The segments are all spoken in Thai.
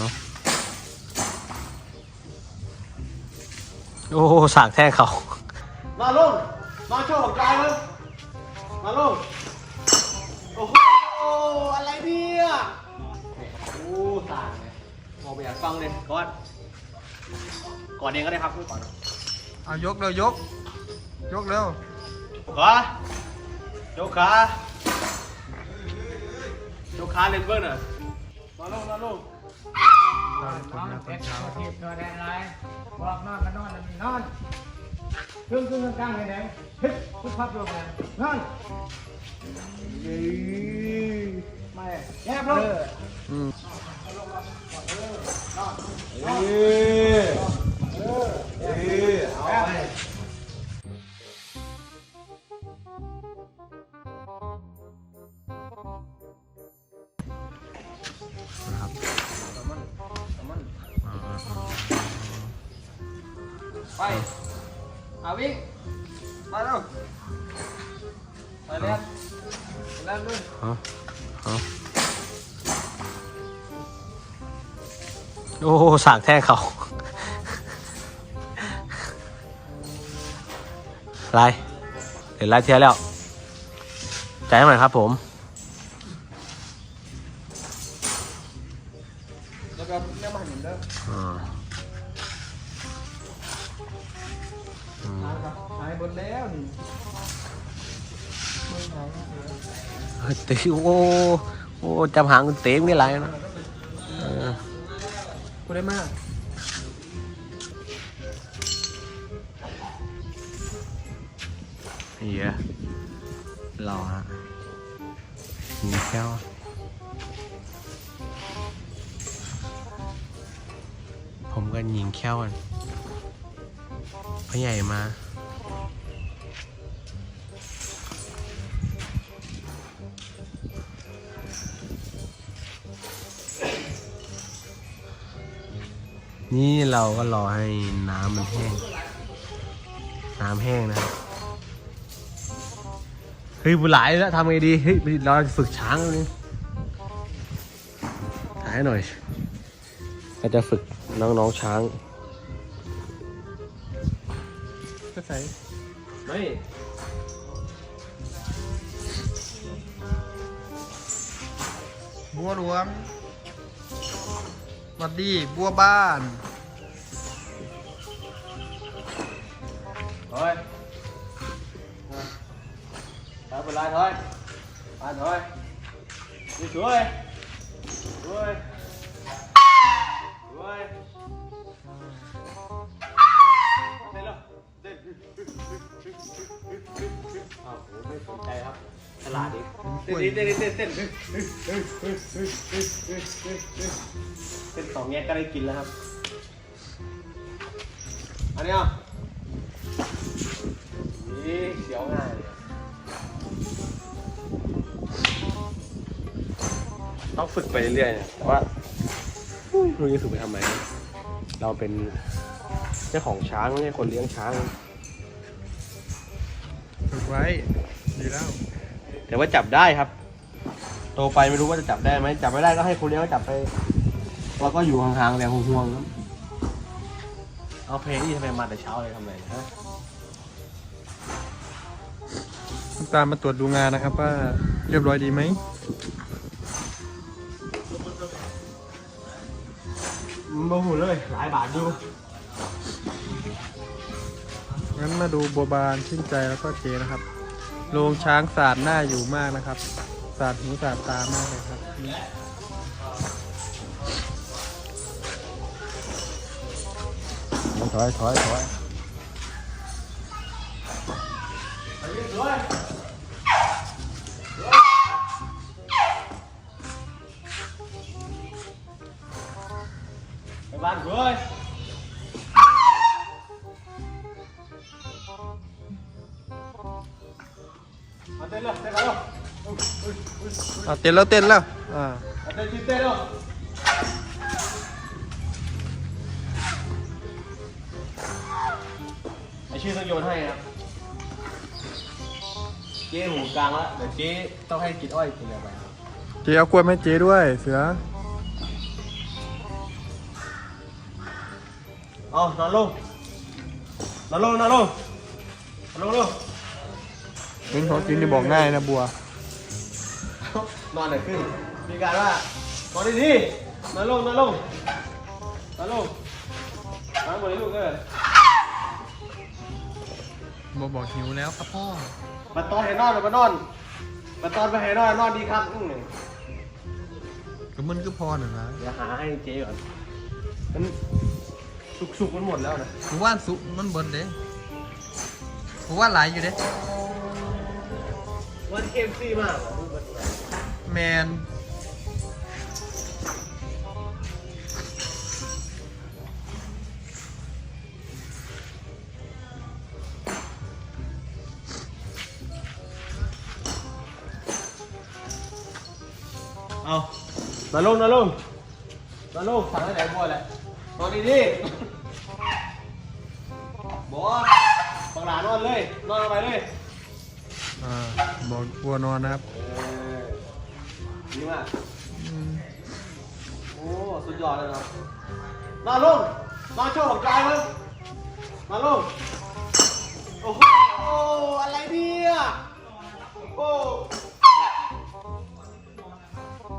เอาโอ้สากแท่งเขา มาลง มาโชว์ของกายเลยมาลง โอ้โห อะไรเนี่ยโอ้ต่างเลยมองไปอยากฟังเลยก่อน ก่อนเองก็ได้ครับพูดก่อนเอายกเร็วยก ยกเร็วขวาโยกขาโยกขาเล่นเบิ้ลน่ะมาลง มาลง นอนคนนะตอนเช้าทีบนอนแดงไรบอกนอนก็นอนแล้วมีนอนครึ่งครึ่งกลางๆไหนๆเฮ้ยพุทธพับลงเลยนอนไม่แย่ลงอืมเอน มาเร็วไปเล่นเล่นด้วยเอาเอาโอ้สากแท่งเขาไรเห็นไรเทียแล้วใจหน่อยครับผมแล้วก็เนี่ยมาเห็นเด้อ อ่าอืมหายหมดแล้วนี่เฮ้ยตีโอ้โอ้จำหางเต็มนี่ไรนะเออกูได้มากเหี้ยหล่อฮะมีแก้วผมก็ยิงแค้วกัน พ่อใหญ่มานี่เราก็รอให้น้ำมันแห้ง น้ำแห้งนะเฮ้ยบุหลายแล้วทำไงดี เฮ้ยเราฝึกช้างแล้วนี่ถ่ายหน่อย ก็จะฝึกน้องๆช้าง ก็ใส่ไม่บัวหลวงสวัสดีบัวบ้านถอยถอยเป็นไรถอยไปถอยนี่ช่วยช่ อ้าวโหไม่สนใจครับฉลาดดิเต้นดิเต้นดิเต้นเต้นเต้นเต้นสองแง่ก็ได้กินแล้วครับ อันนี้อะนี่เสียวง่ายเลยต้องฝึกไปเรื่อยๆเนี่ยแต่ว่าไม่รู้จะฝึกไปทำไม เราเป็นเจ้าของช้างไม่ใช่คนเลี้ยงช้างฝึก ไว้ดีแล้ว แต่ว่าจับได้ครับ โตไปไม่รู้ว่าจะจับได้ไหมจับไม่ได้ก็ให้คนเลี้ยงเขาจับไปเราก็อยู่ห่างๆแต่ห่วงๆครับเอาเพลงนี่ทำไมมาแต่เช้าเลยทำไมฮะน้ำตาลมาตรวจดูงานนะครับว่าเรียบร้อยดีไหมโมโหเลยหลายบาทอยู่ งั้นมาดูบัวบานชื่นใจแล้วก็เจนะครับโรงช้างสาดหน้าอยู่มากนะครับสาดหูสาดตามากเลยครับถอยถอยถอยไปบ้านกูเลย อะเต้นแล้วเต้นแล้วอ่ามาเต้นที่เต้นเลยไอชื่อต้องโยนให้ครับเจ๊หูกลางแล้วเดี๋ยวเจ๊ต้องให้กินอ้อยกินอะไรไปครับเจเอากล้วยมาให้เจด้วย เสือเอานอนลงนอนลงนอนลงนอนลงลงเรื่องของจริงนี่บอกง่ายนะบัว นอนไหนขึ้น มีการว่านอนดีๆนอนลงนอนลงนอนลงนอนหมดเลยลูกเอ้ยบัวบอกหิวแล้วครับพ่อมาตอนให้นอนหรือมานอนมาตอนไปให้นอนนอนดีครับอืมก็มันก็พอหน่อยนะเดี๋ยวหาให้เจ๊ก่อนมันสุกๆมันหมดแล้วนะผมว่าสุมันเบิดเด้ผมว่าหลายอยู่เด้วันเอ็มซีมาก แมนเอานอนลงนอนลงนอนลงสั่งให้ไหนบัวแหละนอนดีๆบัวบังหลานอนเลย นอนลงไปเลย อ่าบอกบัวนอนนะครับ เออ ดีมากอืมโอ้ สุดยอดเลยเนาะนอนลงนอนโชว์ของกายมึงนอนลงโอ้โห อะไรเนี่ย โอ้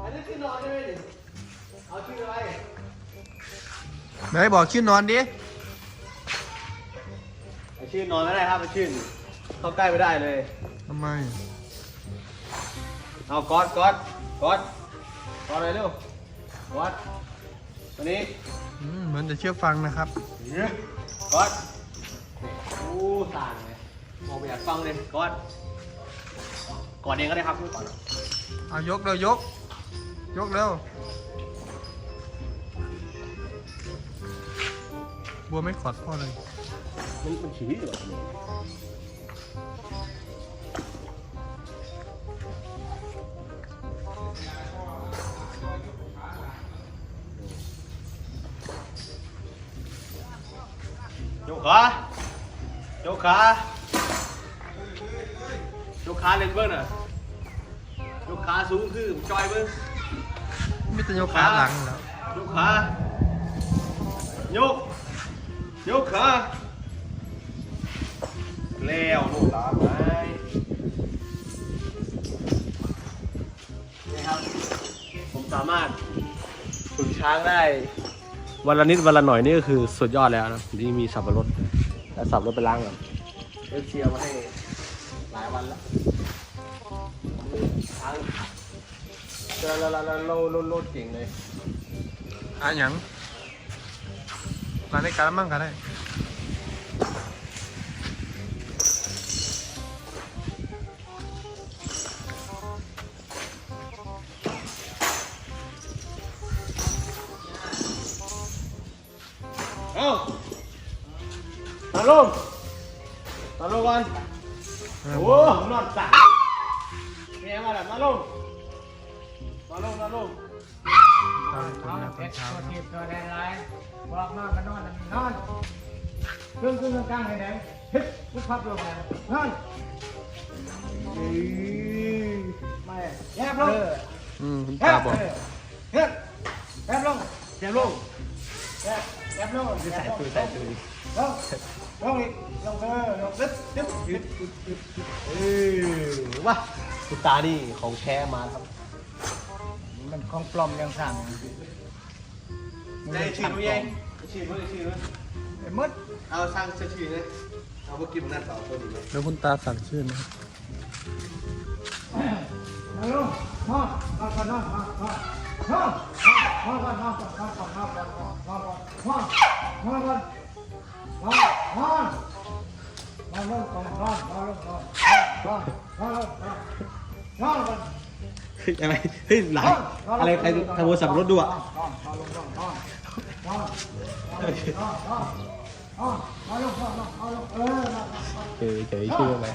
อันนี้คือนอนใช่ไหมนี่เอาชื่ออะไร ไหนบอกชื่อนอนดิเอาชื่อนอนไม่ได้ครับเอาชื่อเข้าใกล้ไม่ได้เลย ทำไม เอากอดกอด กอดกอดเลยเร็วกอดตัวนี้อืมเหมือนจะเชื่อฟังนะครับ กอดโอ้ต่างเลยมองไปอยากฟังเลยกอดกอดเองก็ได้ครับกอดเอายกเร็วยก ยกเร็วบัวไม่กอดพ่อเลยมันมันฉี่เหรอ ขายกขายกขาเล่นเบิ้งน่ะยกขาสูงคือจอยเบิ้งไม่ต้องยกขาหลังแล้วยกขายกยกขาแล้วลูกหลานไปนี่ครับ ผมสามารถฝึกช้างได้ วันละนิดวันละหน่อยนี่ก็คือสุดยอดแล้วนะที่มีสับปะรดแล้วสับรถไปล้างก่อนเอฟเชียร์มาให้หลายวันแล้วช้างเจอแล้วแล้วแล้วโลดโลดโลดเก่งเลยอะหยังมาในการมั่งกันได้ ลงตาลงก่อนเออโอ้นอนสั่งแม่มาแล้วมาลงมาลงมาลงตามคนนอนนะตเพอนชรเช้าตัวนะทิพย์ตัวแดงไรบอกนอนก็นอนแล้วมีนอนเครื่องเครื่องกลางให้ไหนเฮ้ยพุทพับลงแล้วนอนไม่แยบลงอืมคุณแยตาบบอกเฮ้ยแยบลงเจ็บลงแยบ แยบลงใส่ตัวใส่ตัวลงลงอีกลงเออลงตึ๊บตึ๊บตึ๊บตึ๊บตึ๊บตึ๊บเออว้าคุณตานี่ของแท้มาครับ มันของปลอมยังสั่งได้ฉีดมั้ยยัยฉีดมั้ยฉีดมั้ยไอ้มดเอาสร้างฉีดเลยเอาพวกกินนั่นต่อตัวนี้เลยแล้วคุณตาสั่งชื่อนะครับเอาลงนอนนอนก่อนนอนนอนนอนนอนนอนก่อ นอนก่อนนอนนอนนอนลงก่อนนอนนอนลงก่อนนอนนอนนอนก่อนเฮ้ยอะไรเฮ้ยหลายอะไรใครทำโทรศัพท์รถด้วนอนเออเฉยเชื่อไหม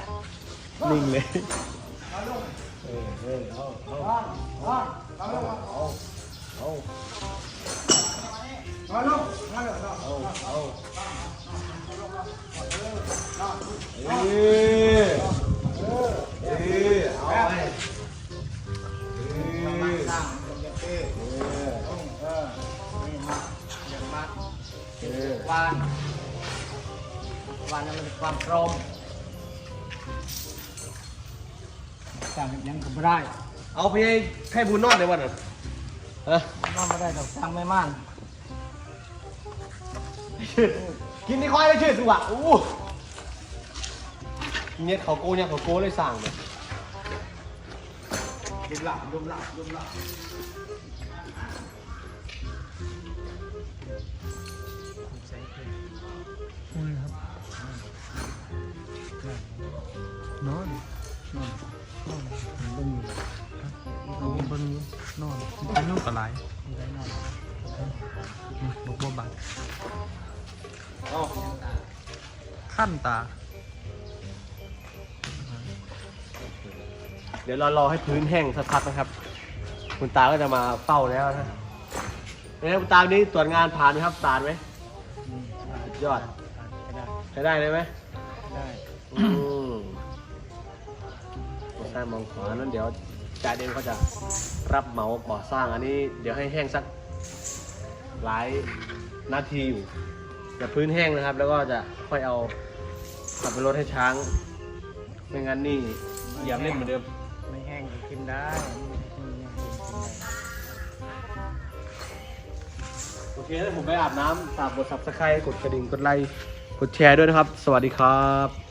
นิ่งเลยเออเออเอาเอาเออ วาเออวานวานนั้นมันเป็นความพร้อมสั่งยังก็ไม่ได้เอาไปให้ให้บุญนอนในวันนั้นฮะนอนไม่ได้ดอกสั่งไม่มั่น กินที่ควายได้ชื่อสิวะอู้เนี่ยเขาโก้เนี่ยเขาโก้เลยสั่งเลยดมหลับดมหลับดมหลับนี่ครับนอน นอนนอนเบิ่งอยู่เอาเบิ่งอยู่นอนเป็นกปลาไหลบอกว่าบาด เอาขั้นตา เดี๋ยวเรารอให้พื้นแห้งสักพักนะครับ คุณตาก็จะมาเฝ้าแล้วนะเนี่ยคุณตาวันนี้ตรวจงานผ่านไหมครับผ่านไหมสุดยอดได้ใช้ได้เลยไหมได้อืมมองซ้ายมองขวานั้นเดี๋ยวจ่าเดนเขาจะรับเหมาก่อสร้างอันนี้ เดี๋ยวให้แห้งสักหลายนาทีอยู่ แต่พื้นแห้งนะครับ แล้วก็จะค่อยเอาขับไปรถให้ช้าง ไม่งั้นนี่เหยียบเล่นเหมือนเดิม ไม่แห้งก็กินได้ไม่แห้งก็กินได้โอเคถ้าผมไปอาบน้ำฝากกด subscribe กดกระดิ่ง กดไลค์ กดแชร์ด้วยนะครับ สวัสดีครับ